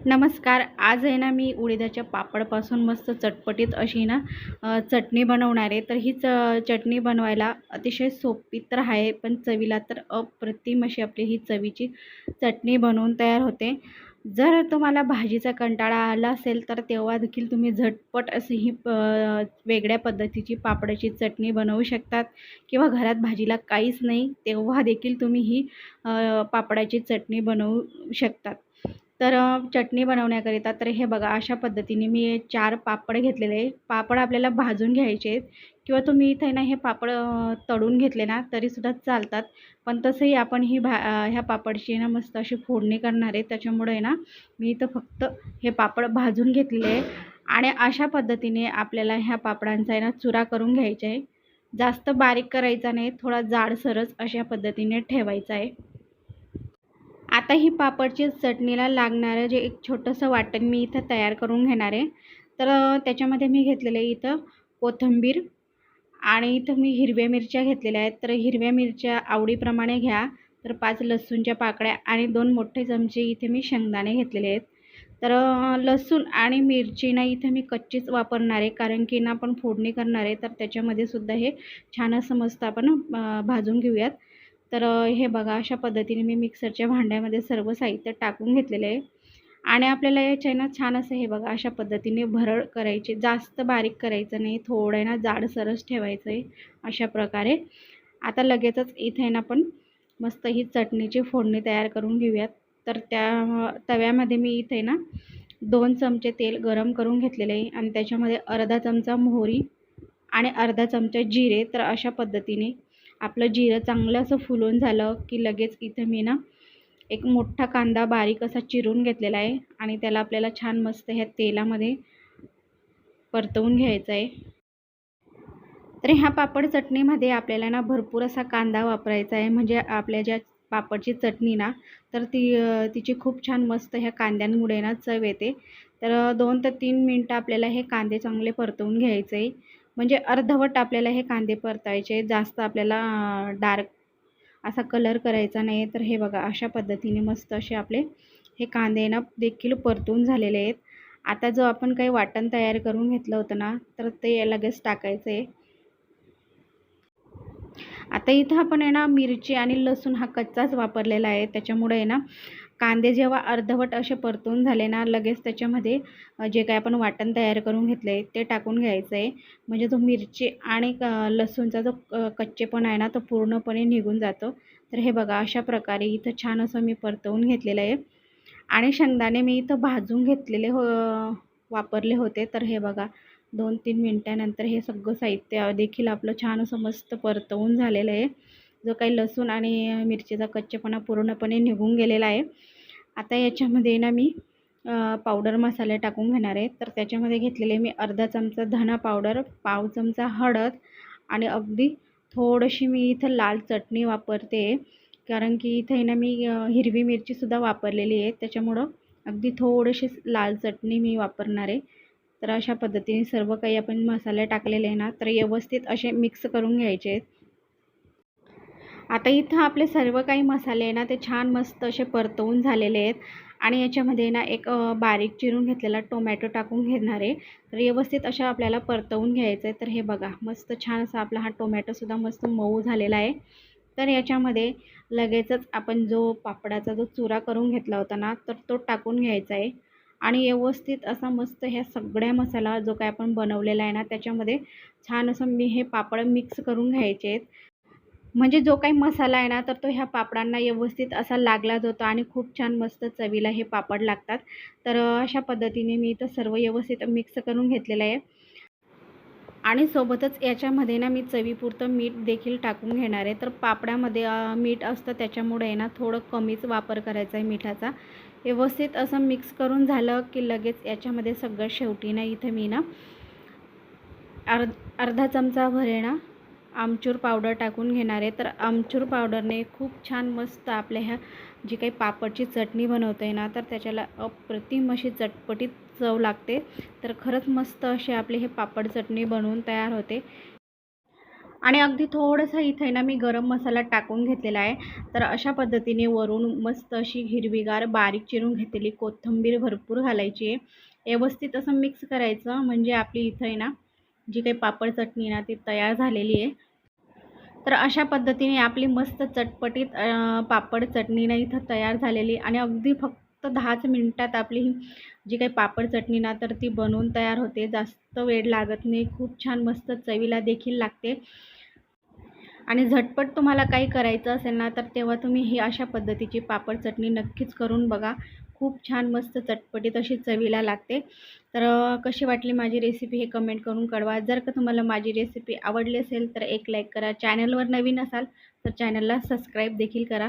नमस्कार आज आहे ना मी उडीदाच्या पापडपासून मस्त चटपटीत अशी ना चटणी बनवणार आहे. तर ही च चटणी बनवायला अतिशय सोपी तर आहे पण चवीला तर अप्रतिम अशी आपली ही चवीची चटणी बनवून तयार होते. जर तुम्हाला भाजीचा कंटाळा आला असेल तर तेव्हा देखील तुम्ही झटपट अशी ही प वेगळ्या पद्धतीची पापडाची चटणी बनवू शकतात. किंवा घरात भाजीला काहीच नाही तेव्हा देखील तुम्ही ही पापडाची चटणी बनवू शकतात. तर चटणी बनवण्याकरिता तर हे बघा अशा पद्धतीने मी चार पापड घेतलेले आहे पापड आपल्याला भाजून घ्यायचे आहेत. किंवा तुम्ही इथे ना हे पापड तडून तळून घेतले ना तरीसुद्धा चालतात. पण तसंही आपण ही भा ह्या पापडची ना मस्त अशी फोडणी करणार आहे. त्याच्यामुळे आहे ना मी इथं फक्त हे पापड भाजून घेतलेले आहे. आणि अशा पद्धतीने आपल्याला ह्या पापडांचा आहे ना चुरा करून घ्यायचा आहे. जास्त बारीक करायचा नाही. थोडा जाडसरच अशा पद्धतीने ठेवायचा आहे. आता ही पापडची चटणीला लागणारं जे एक छोटंसं वाटण मी इथं तयार करून घेणार आहे. तर त्याच्यामध्ये मी घेतलेलं आहे इथं कोथिंबीर आणि इथं मी हिरव्या मिरच्या घेतलेल्या आहेत. तर हिरव्या मिरच्या आवडीप्रमाणे घ्या. तर पाच लसूणच्या पाकळ्या आणि दोन मोठे चमचे इथे मी शेंगदाणे घेतलेले आहेत. तर लसूण आणि मिरची ना इथे मी कच्चीच वापरणार आहे. कारण की ना आपण फोडणी करणार आहे. तर त्याच्यामध्ये सुद्धा हे छान असं मस्त आपण भाजून घेऊयात. तर हे बघा अशा पद्धतीने मी मिक्सरच्या भांड्यामध्ये सर्व साहित्य टाकून घेतलेलं आहे. आणि आपल्याला याच्या ना छान असं हे बघा अशा पद्धतीने भरड करायची जास्त बारीक करायचं नाही थोडं आहे ना जाडसरच ठेवायचं आहे अशा प्रकारे. आता लगेचच इथे ना आपण मस्त ही चटणीची फोडणी तयार करून घेऊयात. तर त्या तव्यामध्ये मी इथे ना दोन चमचे तेल गरम करून घेतलेले आहे. आणि त्याच्यामध्ये अर्धा चमचा मोहरी आणि अर्धा चमचा जिरे. तर अशा पद्धतीने आपलं जिरं चांगलं असं फुलून झालं की लगेच इथं मी ना एक मोठा कांदा बारीक असा चिरून घेतलेला आहे आणि त्याला आपल्याला छान मस्त ह्या तेलामध्ये परतवून घ्यायचं आहे. तर ह्या पापड चटणीमध्ये आपल्याला ना भरपूर असा कांदा वापरायचा आहे. म्हणजे आपल्या ज्या पापडची चटणी ना तर ती तिची खूप छान मस्त ह्या कांद्यांमुळे ना चव येते. तर दोन ते तीन मिनटं आपल्याला हे कांदे चांगले परतवून घ्यायचे आहे. म्हणजे अर्धवट आपल्याला हे कांदे परतायचे जास्त आपल्याला डार्क असा कलर करायचा नाही. तर हे बघा अशा पद्धतीने मस्त असे आपले हे कांदे ना देखील परतून झालेले आहेत. आता जो आपण काही वाटण तयार करून घेतलं होतं ना तर ते लगेच टाकायचं. आहे आता इथं आपण आहे ना मिरची आणि लसूण हा कच्चाच वापरलेला आहे. त्याच्यामुळे आहे ना कांदे जेव्हा अर्धवट असे परतून झाले ना लगेच त्याच्यामध्ये जे काय आपण वाटण तयार करून घेतलं आहे ते टाकून घ्यायचं आहे म्हणजे तो मिरची आणि क लसूणचा जो क आहे ना तो पूर्णपणे निघून जातो. तर हे बघा अशा प्रकारे इथं छान असं मी परतवून घेतलेलं आहे. आणि शेंगदाणे मी इथं भाजून घेतलेले हो वापरले होते. तर हे बघा दोन तीन मिनटानंतर हे सगळं साहित्य देखील आपलं छान असं मस्त परतवून झालेलं आहे. जो काही लसूण आणि मिरचीचा कच्चेपणा पूर्णपणे निघून गेलेला आहे. आता याच्यामध्ये ना मी पावडर मसाले टाकून घेणार आहे. तर त्याच्यामध्ये घेतलेले मी अर्धा चमचा धना पावडर पाव चमचा हळद आणि अगदी थोडीशी मी इथं लाल चटणी वापरते. कारण की इथे ना मी हिरवी मिरचीसुद्धा वापरलेली आहे. त्याच्यामुळं अगदी थोडीशी लाल चटणी मी वापरणार आहे. तर अशा पद्धतीने सर्व काही आपण मसाले टाकलेले आहे ना तर व्यवस्थित असे मिक्स करून घ्यायचे आहेत. आता इथं आपले सर्व काही मसाले आहे ना ते छान मस्त असे परतवून झालेले आहेत. आणि याच्यामध्ये ना एक बारीक चिरून घेतलेला टोमॅटो टाकून घेणार आहे. तर व्यवस्थित अशा आपल्याला परतवून घ्यायचं आहे. तर हे बघा मस्त छान असा आपला हा टोमॅटोसुद्धा मस्त मऊ झालेला आहे. तर याच्यामध्ये लगेचच आपण जो पापडाचा जो चुरा करून घेतला होता ना तर तो टाकून घ्यायचा आहे. आणि व्यवस्थित असा मस्त ह्या सगळ्या मसाला जो काय आपण बनवलेला आहे ना त्याच्यामध्ये छान असं मी हे पापड मिक्स करून घ्यायचे आहेत. म्हणजे जो काही मसाला आहे ना तर तो ह्या पापडांना व्यवस्थित असा लागला जातो आणि खूप छान मस्त चवीला हे पापड लागतात. तर अशा पद्धतीने मी इथं सर्व व्यवस्थित मिक्स करून घेतलेलं आहे. आणि सोबतच याच्यामध्ये ना मी चवीपुरतं मीठ देखील टाकून घेणार आहे. तर पापडामध्ये मीठ असतं त्याच्यामुळे आहे ना थोडं कमीच वापर करायचा आहे मिठाचा. व्यवस्थित असं मिक्स करून झालं की लगेच याच्यामध्ये सगळं शेवटी ना इथं मी ना अर्ध अर्धा चमचा भरे ना आमचूर पावडर टाकून घेणार आहे. तर आमचूर पावडरने खूप छान मस्त आपल्या ह्या जी काही पापडची चटणी बनवते आहे ना तर त्याच्याला अप्रतिम अशी चटपटीत चव लागते. तर खरंच मस्त असे आपले हे पापड चटणी बनवून तयार होते. आणि अगदी थोडंसं इथे ना मी गरम मसाला टाकून घेतलेला आहे. तर अशा पद्धतीने वरून मस्त अशी हिरवीगार बारीक चिरून घेतलेली कोथिंबीर भरपूर घालायची आहे. व्यवस्थित असं मिक्स करायचं म्हणजे आपली इथं ना जी काही पापड चटणी ना ती तयार झालेली आहे. तर अशा पद्धतीने आपली मस्त चटपटीत पापड चटणी ना इथं तयार झालेली आणि अगदी फक्त दहाच मिनटात आपली जी काही पापड चटणी ना तर ती बनवून तयार होते. जास्त वेळ लागत नाही. खूप छान मस्त चवीला देखील लागते. आणि झटपट तुम्हाला काही करायचं असेल ना तर तेव्हा तुम्ही ही अशा पद्धतीची पापड चटणी नक्कीच करून बघा. खूप छान मस्त चटपटीत अशी चवीला लागते. तर कशी वाटली माझी रेसिपी हे कमेंट करून कळवा. जर का तुम्हाला माझी रेसिपी आवडली असेल तर एक लाईक करा. चॅनलवर नवीन असाल तर चॅनलला सबस्क्राईब देखील करा.